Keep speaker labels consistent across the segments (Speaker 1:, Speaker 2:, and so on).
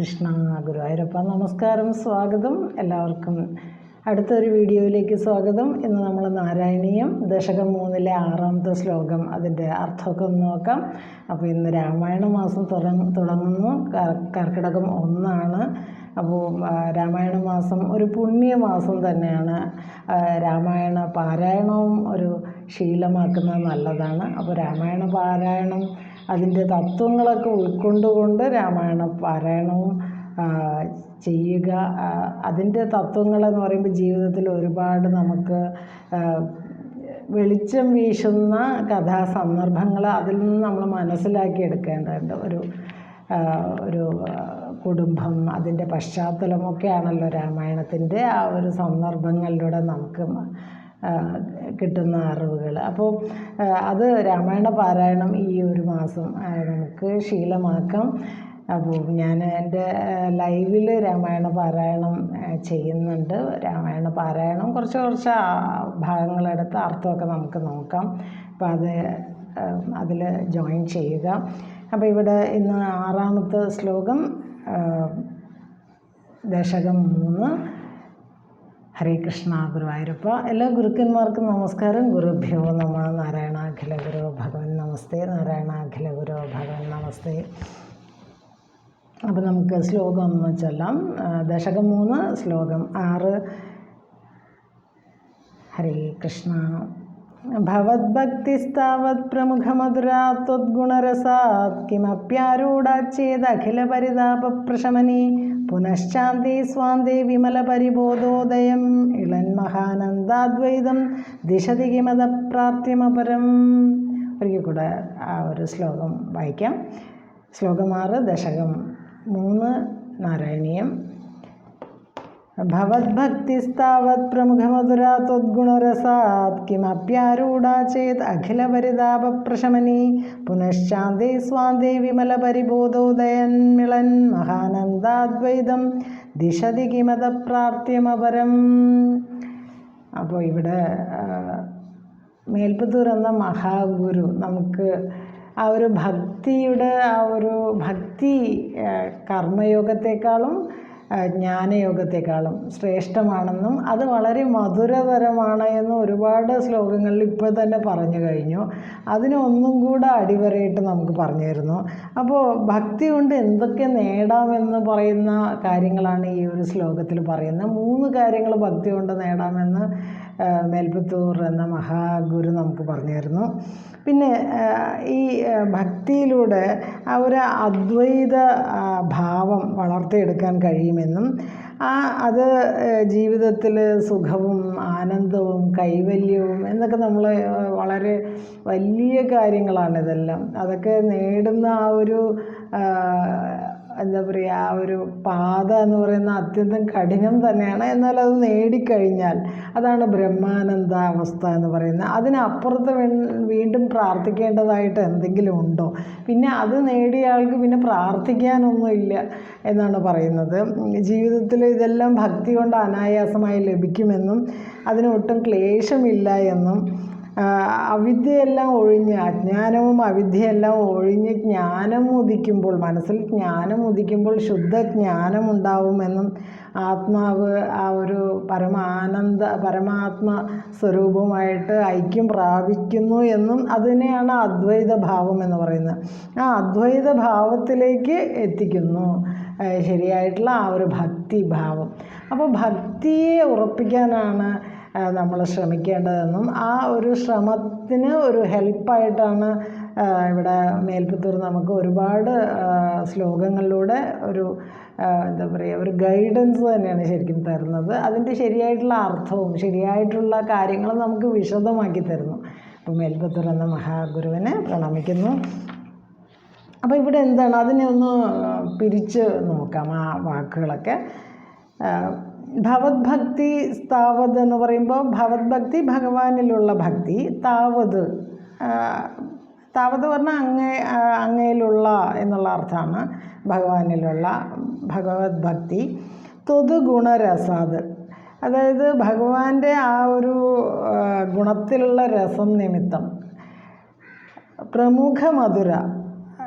Speaker 1: കൃഷ്ണ ഗുരുവായൂരപ്പ നമസ്കാരം സ്വാഗതം. എല്ലാവർക്കും അടുത്തൊരു വീഡിയോയിലേക്ക് സ്വാഗതം. ഇന്ന് നമ്മൾ നാരായണീയം ദശകം മൂന്നിലെ ആറാമത്തെ ശ്ലോകം അതിന്റെ അർത്ഥമൊക്കെ ഒന്ന് നോക്കാം. അപ്പോൾ ഇന്ന് രാമായണ മാസം തുടങ്ങ തുടങ്ങുന്നു. കർക്കിടകം ഒന്നാണ്. അപ്പോൾ രാമായണ മാസം ഒരു പുണ്യമാസം തന്നെയാണ്. രാമായണ പാരായണവും ഒരു ശീലമാക്കുന്നത് നല്ലതാണ്. അപ്പോൾ രാമായണ പാരായണം അതിന്റെ തത്വങ്ങളൊക്കെ ഉൾക്കൊണ്ടുകൊണ്ട് രാമായണ പാരായണവും ചെയ്യുക. അതിന്റെ തത്വങ്ങളെന്ന് പറയുമ്പോൾ ജീവിതത്തിൽ ഒരുപാട് നമുക്ക് വെളിച്ചം വീശുന്ന കഥാസന്ദർഭങ്ങൾ അതിൽ നിന്ന് നമ്മൾ മനസ്സിലാക്കി എടുക്കേണ്ടതുണ്ട് ഒരു ഒരു കുടുംബം അതിന്റെ പശ്ചാത്തലമൊക്കെയാണല്ലോ രാമായണത്തിന്റെ ആ ഒരു സന്ദർഭങ്ങളിലൂടെ നമുക്ക് കിട്ടുന്ന അറിവുകൾ. അപ്പോൾ അത് രാമായണ പാരായണം ഈ ഒരു മാസം നമുക്ക് ശീലമാക്കാം. അപ്പോൾ ഞാൻ എന്റെ ലൈവിൽ രാമായണ പാരായണം ചെയ്യുന്നുണ്ട്. രാമായണ പാരായണം കുറച്ച് കുറച്ച് ഭാഗങ്ങളെടുത്ത് അർത്ഥമൊക്കെ നമുക്ക് നോക്കാം. അപ്പോൾ അത് അതിൽ ജോയിൻ ചെയ്യുക. അപ്പോൾ ഇവിടെ ഇന്ന് ആറാമത്തെ ശ്ലോകം ദശകം മൂന്ന്. ഹരേ കൃഷ്ണ ഗുരുവായൂരപ്പ. എല്ലാ ഗുരുക്കന്മാർക്കും നമസ്കാരം. ഗുരുഭ്യോ നമ നാരായണ അഖില ഗുരു ഭഗവൻ നമസ്തേ. നാരായണ അഖില ഗുരു ഭഗവൻ നമസ്തേ. അപ്പം നമുക്ക് ശ്ലോകം ഒന്ന് ചൊല്ലാം. ദശകം മൂന്ന് ശ്ലോകം ആറ്. ഹരേ കൃഷ്ണ. ഭവദ്ഭക്തിസ്താവത് പ്രമുഖമധുരാ ത്വദ്ഗുണരസാത് കിമപ്യാരൂഢാച്ചേദഖിലപരിതാപപ്രശമനി പുനശ്ചാന്തി സ്വാന്തി വിമലപരിബോധോദയം ഇളന്മഹാനന്ദാദ്വൈതം ദിശതി കിമതപ്രാപ്തിമപരം. ഒരിക്കൽ കൂടെ ആ ഒരു ശ്ലോകം വായിക്കാം. ശ്ലോകമാറ് ദശകം മൂന്ന് നാരായണീയം. ഭവദ്ഭക്തിസ്താവത് പ്രമുഖമധുരാ ത്വദ്ഗുണരസാത് കിമപ്യാരൂഢാ ചേത് അഖിലപരിതാപപ്രശമനി पुनश्चान्दे स्वान्दे विमलपरिबोधोदयन्मिळन् മഹാനന്ദാദ്വൈതം ദിശതി കിമത പ്രാർത്ഥ്യമപരം അപ്പോൾ ഇവിടെ മേൽപ്പത്തൂർ എന്ന മഹാഗുരു നമുക്ക് ആ ഒരു ഭക്തിയുടെ ആ ഒരു ഭക്തി കർമ്മയോഗത്തെക്കാളും ജ്ഞാനയോഗത്തെക്കാളും ശ്രേഷ്ഠമാണെന്നും അത് വളരെ മധുരതരമാണ് എന്നും ഒരുപാട് ശ്ലോകങ്ങളിൽ ഇപ്പോൾ തന്നെ പറഞ്ഞു കഴിഞ്ഞു. അതിനൊന്നും കൂടെ അടിവരയിട്ട് നമുക്ക് പറഞ്ഞു തരുന്നു. അപ്പോൾ ഭക്തി കൊണ്ട് എന്തൊക്കെ നേടാമെന്ന് പറയുന്ന കാര്യങ്ങളാണ് ഈ ഒരു ശ്ലോകത്തിൽ പറയുന്നത്. മൂന്ന് കാര്യങ്ങൾ ഭക്തി കൊണ്ട് നേടാമെന്ന് മേൽപ്പത്തൂർ എന്ന മഹാഗുരു നമുക്ക് പറഞ്ഞു തരുന്നു പിന്നെ ഈ ഭക്തിയിലൂടെ ആ ഒരു അദ്വൈത ഭാവം വളർത്തിയെടുക്കാൻ കഴിയുമെന്നും ആ അത് ജീവിതത്തിൽ സുഖവും ആനന്ദവും കൈവല്യവും എന്നൊക്കെ നമ്മൾ വളരെ വലിയ കാര്യങ്ങളാണ് ഇതെല്ലാം. അതൊക്കെ നേടുന്ന ആ ഒരു എന്താ പറയുക ആ ഒരു പാത എന്ന് പറയുന്ന അത്യന്തം കഠിനം തന്നെയാണ്. എന്നാൽ അത് നേടിക്കഴിഞ്ഞാൽ അതാണ് ബ്രഹ്മാനന്ദ അവസ്ഥ എന്ന് പറയുന്നത്. അതിനപ്പുറത്ത് വീണ്ടും പ്രാർത്ഥിക്കേണ്ടതായിട്ട് എന്തെങ്കിലും ഉണ്ടോ? പിന്നെ അത് നേടിയ ആൾക്ക് പിന്നെ പ്രാർത്ഥിക്കാനൊന്നുമില്ല എന്നാണ് പറയുന്നത്. ജീവിതത്തിൽ ഇതെല്ലാം ഭക്തി കൊണ്ട് അനായാസമായി ലഭിക്കുമെന്നും അതിനൊട്ടും ക്ലേശമില്ല എന്നും അവിദ്യയെല്ലാം ഒഴിഞ്ഞ് അജ്ഞാനവും അവിദ്യയെല്ലാം ഒഴിഞ്ഞ് ജ്ഞാനം ഉദിക്കുമ്പോൾ മനസ്സിൽ ജ്ഞാനം ഉദിക്കുമ്പോൾ ശുദ്ധ ജ്ഞാനം ഉണ്ടാവുമെന്നും ആത്മാവ് ആ ഒരു പരമാനന്ദ പരമാത്മ സ്വരൂപമായിട്ട് ഐക്യം പ്രാപിക്കുന്നു എന്നും അതിനെയാണ് അദ്വൈത ഭാവം എന്ന് പറയുന്നത്. ആ അദ്വൈത ഭാവത്തിലേക്ക് എത്തിക്കുന്നു. ശരിയായിട്ടുള്ള ആ ഒരു ഭക്തി ഭാവം. അപ്പോൾ ഭക്തിയെ ഉറപ്പിക്കാനാണ് നമ്മൾ ശ്രമിക്കേണ്ടതെന്നും ആ ഒരു ശ്രമത്തിന് ഒരു ഹെൽപ്പായിട്ടാണ് ഇവിടെ മേൽപ്പത്തൂർ നമുക്ക് ഒരുപാട് ശ്ലോകങ്ങളിലൂടെ ഒരു എന്താ പറയുക ഒരു ഗൈഡൻസ് തന്നെയാണ് ശരിക്കും തരുന്നത്. അതിന്റെ ശരിയായിട്ടുള്ള അർത്ഥവും ശരിയായിട്ടുള്ള കാര്യങ്ങളും നമുക്ക് വിശദമാക്കി തരുന്നു. അപ്പോൾ മേൽപ്പത്തൂർ എന്ന മഹാഗുരുവിനെ പ്രണമിക്കുന്നു. അപ്പോൾ ഇവിടെ എന്താണ്? അതിനെ ഒന്ന് പിരിച്ച് നോക്കാം ആ വാക്കുകളൊക്കെ. ആ, ഭവദ്ഭക്തി താവത് എന്ന് പറയുമ്പോൾ ഭഗവത്ഭക്തി ഭഗവാനിലുള്ള ഭക്തി താവത്. താവത് പറഞ്ഞാൽ അങ്ങേ അങ്ങയിലുള്ള എന്നുള്ള അർത്ഥമാണ് ഭഗവാനിലുള്ള ഭഗവത് ഭക്തി തൊതു ഗുണരസാത് അതായത് ഭഗവാന്റെ ആ ഒരു ഗുണത്തിലുള്ള രസം നിമിത്തം. പ്രമുഖ മധുര.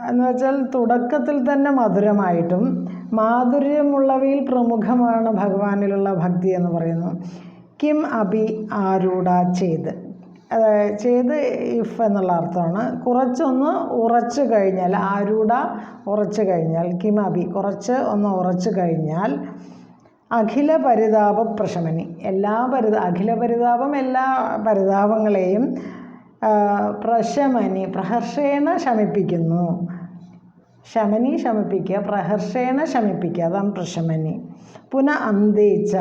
Speaker 1: എന്ന് വെച്ചാൽ തുടക്കത്തിൽ തന്നെ മധുരമായിട്ടും മാധുര്യമുള്ളവയിൽ പ്രമുഖമാണ് ഭഗവാനിലുള്ള ഭക്തി എന്ന് പറയുന്നു. കിം അഭി ആരൂഢ ചെയ്ത്. ചെയ്ത് ഇഫ് എന്നുള്ള അർത്ഥമാണ്. കുറച്ചൊന്ന് ഉറച്ചു കഴിഞ്ഞാൽ ആരൂഢ ഉറച്ചു കഴിഞ്ഞാൽ കിം അഭി കുറച്ച് ഒന്ന് ഉറച്ചു കഴിഞ്ഞാൽ അഖില പരിതാപ പ്രശമനി. എല്ലാ പരിത അഖില പരിതാപം എല്ലാ പരിതാപങ്ങളെയും പ്രശമനി പ്രഹർഷേണ ശമിപ്പിക്കുന്നു. ശമനി ശമിപ്പിക്കുക പ്രഹർഷേണ ശമിപ്പിക്കുക അതാണ് പ്രശമനി. പുന അന്തേച്ച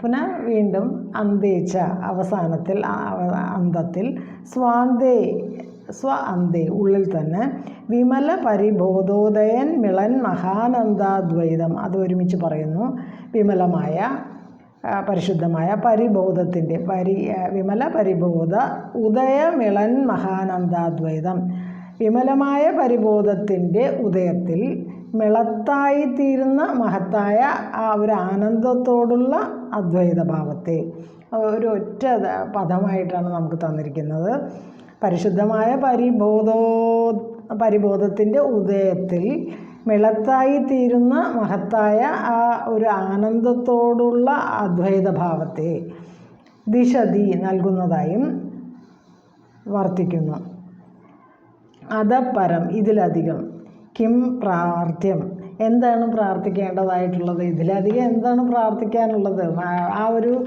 Speaker 1: പുന വീണ്ടും അന്തേച്ച അവസാനത്തിൽ അന്തത്തിൽ സ്വാന്തേ സ്വ അന്തേ ഉള്ളിൽ തന്നെ വിമല പരിബോധോദയൻ മിളൻ മഹാനന്ദാദ്വൈതം അത് ഒരുമിച്ച് പറയുന്നു. വിമലമായ പരിശുദ്ധമായ പരിബോധത്തിന്റെ പരി വിമല പരിബോധ ഉദയമിളൻ മഹാനന്ദാദ്വൈതം. വിമലമായ പരിബോധത്തിന്റെ ഉദയത്തിൽ മിളത്തായിത്തീരുന്ന മഹത്തായ ആ ഒരു ആനന്ദത്തോടുള്ള അദ്വൈത ഭാവത്തെ ഒരു ഒറ്റ പദമായിട്ടാണ് നമുക്ക് തന്നിരിക്കുന്നത്. പരിശുദ്ധമായ പരിബോധോ പരിബോധത്തിന്റെ ഉദയത്തിൽ മിളത്തായിത്തീരുന്ന മഹത്തായ ആ ഒരു ആനന്ദത്തോടുള്ള അദ്വൈത ഭാവത്തെ ദിശതി നൽകുന്നതായും വർത്തിക്കുന്നു. അതപ്പരം ഇതിലധികം. കിം പ്രാർത്ഥ്യം. എന്താണ് പ്രാർത്ഥിക്കേണ്ടതായിട്ടുള്ളത്? ഇതിലധികം എന്താണ് പ്രാർത്ഥിക്കാനുള്ളത്? ആ- ഒരു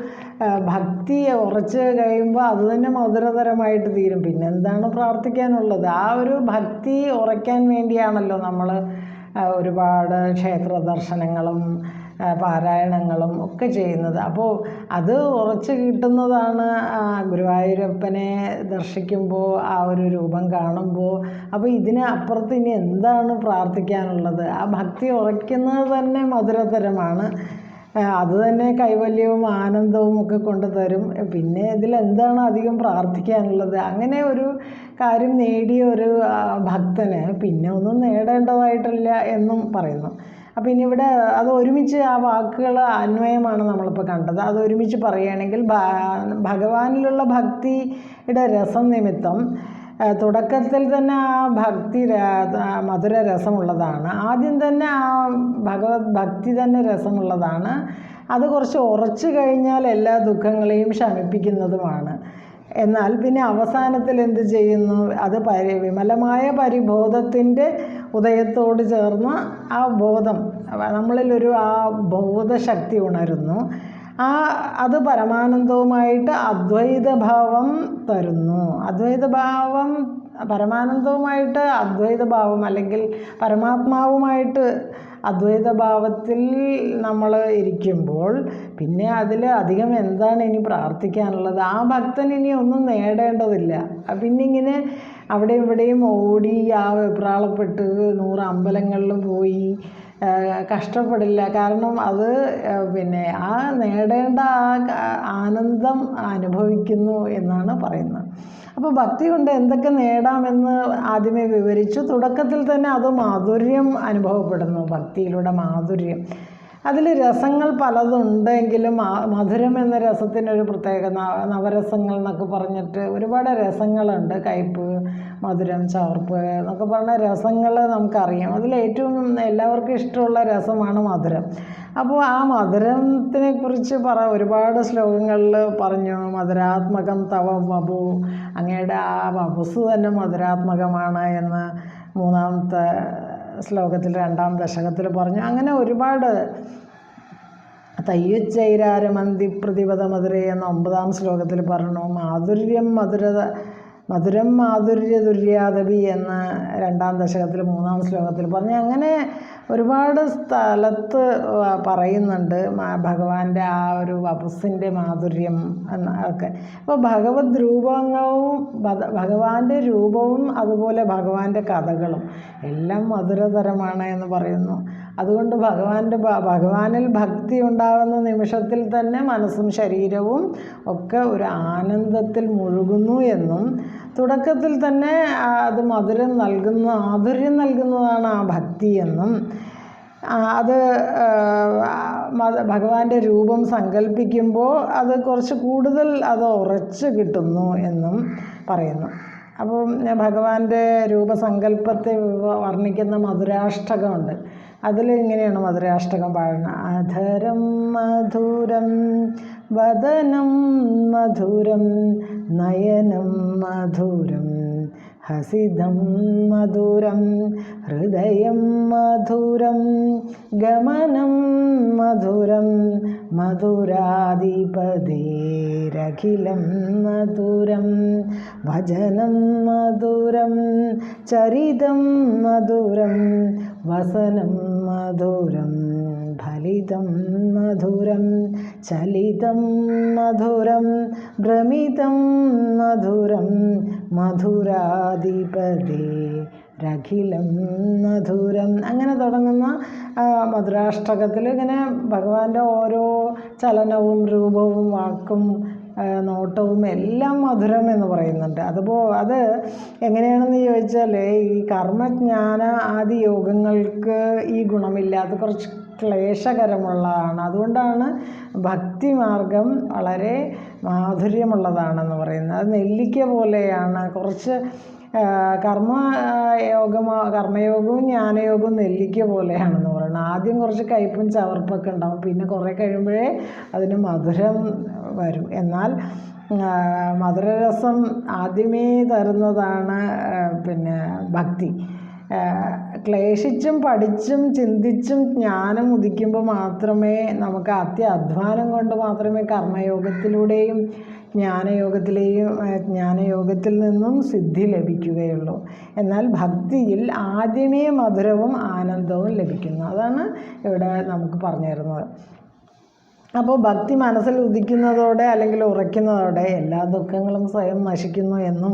Speaker 1: ഭക്തിയെ ഭക്തി ഉറച്ച് കഴിയുമ്പോൾ അത് തന്നെ മധുരതരമായിട്ട് തീരും. പിന്നെ എന്താണ് പ്രാർത്ഥിക്കാനുള്ളത്? ആ ഒരു ഭക്തി ഉറയ്ക്കാൻ വേണ്ടിയാണല്ലോ നമ്മൾ ഒരുപാട് ക്ഷേത്ര ദർശനങ്ങളും പാരായണങ്ങളും ഒക്കെ ചെയ്യുന്നത്. അപ്പോൾ അത് ഉറച്ചു കിട്ടുന്നതാണ് ഗുരുവായൂരപ്പനെ ദർശിക്കുമ്പോൾ ആ ഒരു രൂപം കാണുമ്പോൾ അപ്പോൾ ഇതിന് അപ്പുറത്ത് ഇനി എന്താണ് പ്രാർത്ഥിക്കാനുള്ളത്? ആ ഭക്തി ഉറയ്ക്കുന്നത് തന്നെ മധുരതരമാണ്. അത് തന്നെ കൈവല്യവും ആനന്ദവും ഒക്കെ കൊണ്ടുതരും പിന്നെ ഇതിൽ എന്താണ് അധികം പ്രാർത്ഥിക്കാനുള്ളത്? അങ്ങനെ ഒരു കാര്യം നേടിയ ഒരു ഭക്തന് പിന്നെ ഒന്നും നേടേണ്ടതായിട്ടില്ല എന്നും പറയുന്നു. അപ്പോൾ ഇനി ഇവിടെ അത് ഒരുമിച്ച് ആ വാക്കുകൾ അന്വയമാണ് നമ്മളിപ്പോൾ കണ്ടത്. അത് ഒരുമിച്ച് പറയുകയാണെങ്കിൽ ഭഗവാനിലുള്ള ഭക്തിയുടെ രസം നിമിത്തം തുടക്കത്തിൽ തന്നെ ആ ഭക്തി മധുര രസമുള്ളതാണ്. ആദ്യം തന്നെ ആ ഭഗവത് ഭക്തി തന്നെ രസമുള്ളതാണ്. അത് കുറച്ച് ഉറച്ചു കഴിഞ്ഞാൽ എല്ലാ ദുഃഖങ്ങളെയും ശമിപ്പിക്കുന്നതുമാണ്. എന്നാൽ പിന്നെ അവസാനത്തിൽ എന്ത് ചെയ്യുന്നു? അത് പരി വിമലമായ പരിബോധത്തിന്റെ ഉദയത്തോട് ചേർന്ന് ആ ബോധം നമ്മളിലൊരു ആ ബോധശക്തി ഉണരുന്നു. ആ അത് പരമാനന്ദവുമായിട്ട് അദ്വൈതഭാവം തരുന്നു. അദ്വൈതഭാവം പരമാനന്ദവുമായിട്ട് അദ്വൈതഭാവം അല്ലെങ്കിൽ പരമാത്മാവുമായിട്ട് അദ്വൈത ഭാവത്തിൽ നമ്മൾ ഇരിക്കുമ്പോൾ പിന്നെ അതിൽ അധികം എന്താണ് ഇനി പ്രാർത്ഥിക്കാനുള്ളത്? ആ ഭക്തൻ ഇനി ഒന്നും നേടേണ്ടതില്ല. പിന്നെ ഇങ്ങനെ അവിടെ ഇവിടെയും ഓടി ആ വെപ്രാളപ്പെട്ട് നൂറ് അമ്പലങ്ങളിലും പോയി കഷ്ടപ്പെടില്ല. കാരണം അത് പിന്നെ ആ നേടേണ്ട ആ ആനന്ദം അനുഭവിക്കുന്നു എന്നാണ് പറയുന്നത്. അപ്പോൾ ഭക്തി കൊണ്ട് എന്തൊക്കെ നേടാമെന്ന് ആദ്യമേ വിവരിച്ചു. തുടക്കത്തിൽ തന്നെ അത് മാധുര്യം അനുഭവപ്പെടുന്നു ഭക്തിയിലൂടെ മാധുര്യം. അതിൽ രസങ്ങൾ പലതുണ്ടെങ്കിലും മധുരം എന്ന രസത്തിനൊരു പ്രത്യേക നവരസങ്ങൾ എന്നൊക്കെ പറഞ്ഞിട്ട് ഒരുപാട് രസങ്ങളുണ്ട്. കയ്പ് മധുരം ചവർപ്പ് എന്നൊക്കെ പറഞ്ഞ രസങ്ങൾ നമുക്കറിയാം. അതിൽ ഏറ്റവും എല്ലാവർക്കും ഇഷ്ടമുള്ള രസമാണ് മധുരം. അപ്പോൾ ആ മധുരത്തിനെ കുറിച്ച് പറ ഒരുപാട് ശ്ലോകങ്ങളിൽ പറഞ്ഞു. മധുരാത്മകം തവ വപു. അങ്ങയുടെ ആ വപുസ് തന്നെ മധുരാത്മകമാണ് എന്ന് മൂന്നാമത്തെ ശ്ലോകത്തിൽ രണ്ടാം ദശകത്തിൽ പറഞ്ഞു. അങ്ങനെ ഒരുപാട് തയ്യച്ചൈരാരമന്തി പ്രതിപദ മധുരേ എന്ന ഒമ്പതാം ശ്ലോകത്തിൽ പറഞ്ഞു. മാധുര്യം മധുരത മധുരം മാധുര്യ ദുര്യാദവി എന്ന രണ്ടാം ദശകത്തിൽ മൂന്നാം ശ്ലോകത്തിൽ പറഞ്ഞു അങ്ങനെ ഒരുപാട് സ്ഥലത്ത് പറയുന്നുണ്ട് ഭഗവാന്റെ ആ ഒരു വപസിന്റെ മാധുര്യം എന്ന ഒക്കെ. അപ്പോൾ ഭഗവത് രൂപങ്ങളും ഭഗവാന്റെ രൂപവും അതുപോലെ ഭഗവാന്റെ കഥകളും എല്ലാം മധുരതരമാണ് എന്ന് പറയുന്നു. അതുകൊണ്ട് ഭഗവാന്റെ ഭഗവാനിൽ ഭക്തി ഉണ്ടാകുന്ന നിമിഷത്തിൽ തന്നെ മനസ്സും ശരീരവും ഒക്കെ ഒരു ആനന്ദത്തിൽ മുഴുകുന്നു എന്നും തുടക്കത്തിൽ തന്നെ അത് മധുരം നൽകുന്ന മാധുര്യം നൽകുന്നതാണ് ആ ഭക്തി എന്നും അത് ഭഗവാന്റെ രൂപം സങ്കല്പിക്കുമ്പോൾ അത് കുറച്ച് കൂടുതൽ അത് ഉറച്ച് കിട്ടുന്നു എന്നും പറയുന്നു. അപ്പം ഭഗവാന്റെ രൂപസങ്കല്പത്തെ വർണിക്കുന്ന മധുരാഷ്ടകമുണ്ട്. അതിൽ ഇങ്ങനെയാണ് മധുരാഷ്ടകം പാടുന്നത്. അധരം മധുരം വദനം മധുരം നയനം മധുരം. ഹസിതം മധുരം ഹൃദയം മധുരം ഗമനം മധുരം മധുരാധിപതേരഖിലം മധുരം ഭജനം മധുരം ചരിതം മധുരം വസനം മധുരം. ഫലിതം മധുരം ചലിതം മധുരം ഭ്രമിതം മധുരം മധുരാധിപതി രഖിലം മധുരം. അങ്ങനെ തുടങ്ങുന്ന മധുരാഷ്ടകത്തിൽ ഇങ്ങനെ ഭഗവാന്റെ ഓരോ ചലനവും രൂപവും വാക്കും നോട്ടവും എല്ലാം മധുരം എന്ന് പറയുന്നുണ്ട്. അതുപോ അത് എങ്ങനെയാണെന്ന് ചോദിച്ചാൽ ഈ കർമ്മജ്ഞാന ആദി യോഗങ്ങൾക്ക് ഈ ഗുണമില്ല അത് കുറച്ച് ക്ലേശകരമുള്ളതാണ്. അതുകൊണ്ടാണ് ഭക്തിമാർഗം വളരെ മാധുര്യമുള്ളതാണെന്ന് പറയുന്നത്. അത് നെല്ലിക്ക പോലെയാണ്. കുറച്ച് കർമ്മ യോഗമോ കർമ്മയോഗവും ജ്ഞാനയോഗവും നെല്ലിക്ക പോലെയാണെന്ന് പറയുന്നത്. ആദ്യം കുറച്ച് കയ്പും ചവർപ്പൊക്കെ ഉണ്ടാവും. പിന്നെ കുറേ കഴിയുമ്പോഴേ അതിന് മധുരം വരും. എന്നാൽ മധുരരസം ആദ്യമേ തരുന്നതാണ് പിന്നെ ഭക്തി. ക്ലേശിച്ചും പഠിച്ചും ചിന്തിച്ചും ജ്ഞാനം ഉദിക്കുമ്പോൾ മാത്രമേ നമുക്ക് അത്യാധ്വാനം കൊണ്ട് മാത്രമേ കർമ്മയോഗത്തിലൂടെയും ജ്ഞാനയോഗത്തിലെയും ജ്ഞാനയോഗത്തിൽ നിന്നും സിദ്ധി ലഭിക്കുകയുള്ളൂ. എന്നാൽ ഭക്തിയിൽ ആദ്യമേ മധുരവും ആനന്ദവും ലഭിക്കുന്നു. അതാണ് ഇവിടെ നമുക്ക് പറഞ്ഞു തരുന്നത്. അപ്പോൾ ഭക്തി മനസ്സിൽ ഉദിക്കുന്നതോടെ അല്ലെങ്കിൽ ഉറയ്ക്കുന്നതോടെ എല്ലാ ദുഃഖങ്ങളും സ്വയം നശിക്കുന്നു എന്നും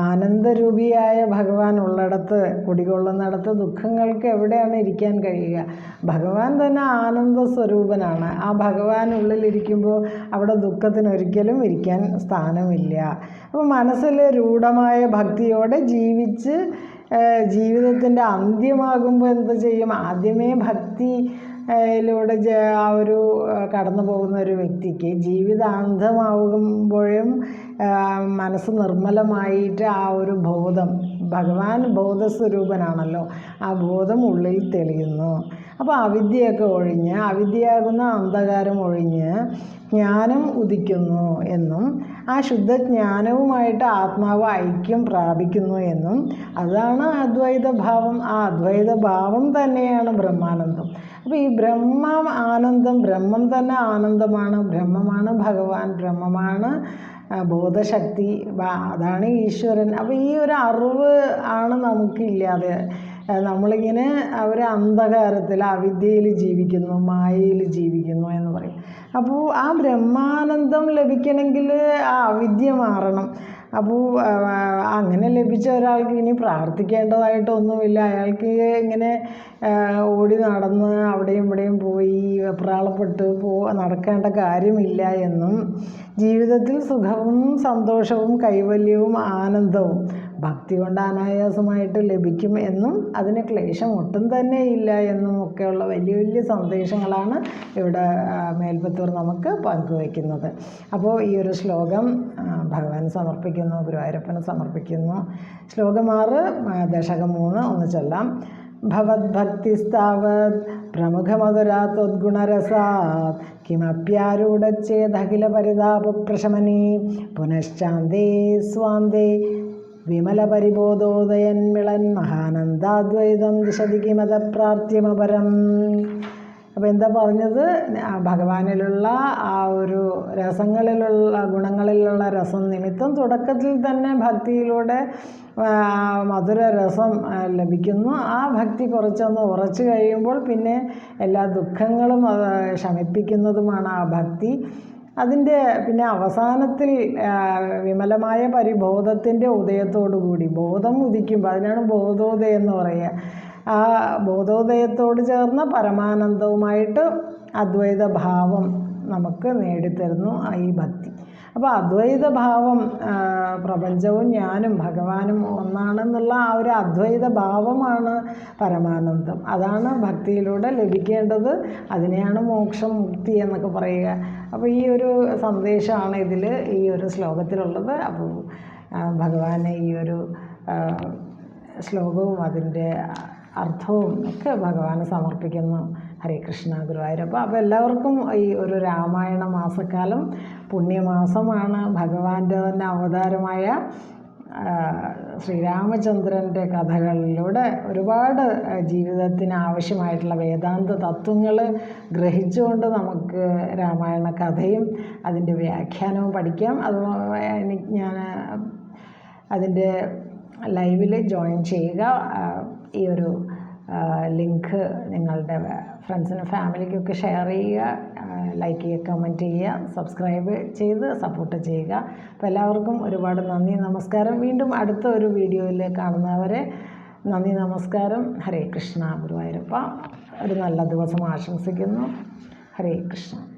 Speaker 1: ആനന്ദരൂപിയായ ഭഗവാൻ ഉള്ളിടത്ത് കുടികൊള്ളുന്നിടത്ത് ദുഃഖങ്ങൾക്ക് എവിടെയാണ് ഇരിക്കാൻ കഴിയുക? ഭഗവാൻ തന്നെ ആനന്ദ സ്വരൂപനാണ്. ആ ഭഗവാൻ ഉള്ളിലിരിക്കുമ്പോൾ അവിടെ ദുഃഖത്തിനൊരിക്കലും ഇരിക്കാൻ സ്ഥാനമില്ല. അപ്പോൾ മനസ്സിൽ രൂഢമായ ഭക്തിയോടെ ജീവിച്ച് ജീവിതത്തിന്റെ അന്ത്യമാകുമ്പോൾ എന്ത് ചെയ്യും? ആദ്യമേ ഭക്തി യിലൂടെ ആ ഒരു കടന്നു പോകുന്ന ഒരു വ്യക്തിക്ക് ജീവിതാന്തമാകുമ്പോഴും മനസ്സ് നിർമ്മലമായിട്ട് ആ ഒരു ബോധം ഭഗവാൻ ബോധസ്വരൂപനാണല്ലോ ആ ബോധം ഉള്ളിൽ തെളിയുന്നു. അപ്പോൾ അവിദ്യയൊക്കെ ഒഴിഞ്ഞ് അവിദ്യയാകുന്ന അന്ധകാരം ഒഴിഞ്ഞ് ജ്ഞാനം ഉദിക്കുന്നു എന്നും ആ ശുദ്ധജ്ഞാനവുമായിട്ട് ആത്മാവ് ഐക്യം പ്രാപിക്കുന്നു എന്നും അതാണ് അദ്വൈത ഭാവം ആ അദ്വൈത ഭാവം തന്നെയാണ് ബ്രഹ്മാനന്ദം. അപ്പോൾ ഈ ബ്രഹ്മം ആനന്ദം ബ്രഹ്മം തന്നെ ആനന്ദമാണ് ബ്രഹ്മമാണ് ഭഗവാൻ ബ്രഹ്മമാണ് ബോധശക്തി അതാണ് ഈശ്വരൻ. അപ്പോൾ ഈ ഒരു അറിവ് ആണ് നമുക്കില്ലാതെ നമ്മളിങ്ങനെ അവർ അന്ധകാരത്തിൽ അവിദ്യയിൽ ജീവിക്കുന്നു മായയിൽ ജീവിക്കുന്നു എന്ന് പറയും. അപ്പോൾ ആ ബ്രഹ്മാനന്ദം ലഭിക്കണമെങ്കിൽ ആ അവിദ്യ മാറണം. അപ്പോൾ അങ്ങനെ ലഭിച്ച ഒരാൾക്ക് ഇനി പ്രാർത്ഥിക്കേണ്ടതായിട്ടൊന്നുമില്ല. അയാൾക്ക് ഇങ്ങനെ ഓടി നടന്ന് അവിടെയും ഇവിടെയും പോയി വെപ്രാളപ്പെട്ട് പോ നടക്കേണ്ട കാര്യമില്ല എന്നും ജീവിതത്തിൽ സുഖവും സന്തോഷവും കൈവല്യവും ആനന്ദവും ഭക്തി കൊണ്ട് അനായാസമായിട്ട് ലഭിക്കും എന്നും അതിന് ക്ലേശം ഒട്ടും തന്നെ ഇല്ല എന്നും ഒക്കെയുള്ള വലിയ വലിയ സന്ദേശങ്ങളാണ് ഇവിടെ മേൽപ്പത്തൂർ നമുക്ക് പങ്കുവയ്ക്കുന്നത്. അപ്പോൾ ഈ ഒരു ശ്ലോകം ഭഗവാൻ സമർപ്പിക്കുന്നു ഗുരുവായൂരപ്പന് സമർപ്പിക്കുന്നു. ശ്ലോകം ആറ് ദശകം മൂന്ന് ഒന്ന് ചൊല്ലാം. ഭവദ്ഭക്തിസ്താവത് പ്രമുഖമധുരാത്വദ്ഗുണരസാത് കിമപ്യാരൂഢച്ചേദഖില പരിതാപപ്രശമനീ പുനശ്ചാന്തേ സ്വാന്തേ വിമലപരിബോധോദയന്മിളൻ മഹാനന്ദാദ്വൈതം ദിശതി മതപ്രാർത്ഥ്യമപരം പ്രാർത്ഥ്യമപരം അപ്പോൾ എന്താ പറഞ്ഞത്? ഭഗവാനിലുള്ള ആ ഒരു രസങ്ങളിലുള്ള ഗുണങ്ങളിലുള്ള രസം നിമിത്തം തുടക്കത്തിൽ തന്നെ ഭക്തിയിലൂടെ മധുര രസം ലഭിക്കുന്നു. ആ ഭക്തി കുറച്ചൊന്ന് ഉറച്ചു കഴിയുമ്പോൾ പിന്നെ എല്ലാ ദുഃഖങ്ങളും ശമിപ്പിക്കുന്നതുമാണ് ആ ഭക്തി. അതിന്റെ പിന്നെ അവസാനത്തിൽ വിമലമായ പരിബോധത്തിന്റെ ഉദയത്തോടു കൂടി ബോധം ഉദിക്കുമ്പോൾ അതിനാണ് ബോധോദയം എന്ന് പറയുക. ആ ബോധോദയത്തോട് ചേർന്ന പരമാനന്ദവുമായിട്ട് അദ്വൈത ഭാവം നമുക്ക് നേടിത്തരുന്നു ഈ ഭക്തി. അപ്പോൾ അദ്വൈത ഭാവം പ്രപഞ്ചവും ഞാനും ഭഗവാനും ഒന്നാണെന്നുള്ള ആ ഒരു അദ്വൈത ഭാവമാണ് പരമാനന്ദം. അതാണ് ഭക്തിയിലൂടെ ലഭിക്കേണ്ടത്. അതിനെയാണ് മോക്ഷം മുക്തി എന്നൊക്കെ പറയുക. അപ്പോൾ ഈ ഒരു സന്ദേശമാണ് ഇതിൽ ഈ ഒരു ശ്ലോകത്തിലുള്ളത്. അപ്പോൾ ഭഗവാനെ ഈ ഒരു ശ്ലോകവും അതിന്റെ അർത്ഥവും ഒക്കെ ഭഗവാന് സമർപ്പിക്കുന്നു. ഹരേ കൃഷ്ണ ഗുരുവായൂർ അപ്പോൾ എല്ലാവർക്കും ഈ ഒരു രാമായണ മാസക്കാലം പുണ്യമാസമാണ്. ഭഗവാന്റെ തന്നെ അവതാരമായ ശ്രീരാമചന്ദ്രന്റെ കഥകളിലൂടെ ഒരുപാട് ജീവിതത്തിന് ആവശ്യമായിട്ടുള്ള വേദാന്ത തത്വങ്ങൾ ഗ്രഹിച്ചുകൊണ്ട് നമുക്ക് രാമായണ കഥയും അതിന്റെ വ്യാഖ്യാനവും പഠിക്കാം. അത് എനിക്ക് ഞാൻ അതിന്റെ ലൈവിൽ ജോയിൻ ചെയ്യുക. ഈ ഒരു ലിങ്ക് നിങ്ങളുടെ ഫ്രണ്ട്സിനും ഫാമിലിക്കൊക്കെ ഷെയർ ചെയ്യുക ലൈക്ക് ചെയ്യുക കമന്റ് ചെയ്യുക സബ്സ്ക്രൈബ് ചെയ്ത് സപ്പോർട്ട് ചെയ്യുക. അപ്പോൾ എല്ലാവർക്കും ഒരുപാട് നന്ദി നമസ്കാരം. വീണ്ടും അടുത്ത ഒരു വീഡിയോയിൽ കാണുന്നവരെ നന്ദി നമസ്കാരം. ഹരേ കൃഷ്ണ ഗുരുവായൂരപ്പ. ഒരു നല്ല ദിവസം ആശംസിക്കുന്നു. ഹരേ കൃഷ്ണ.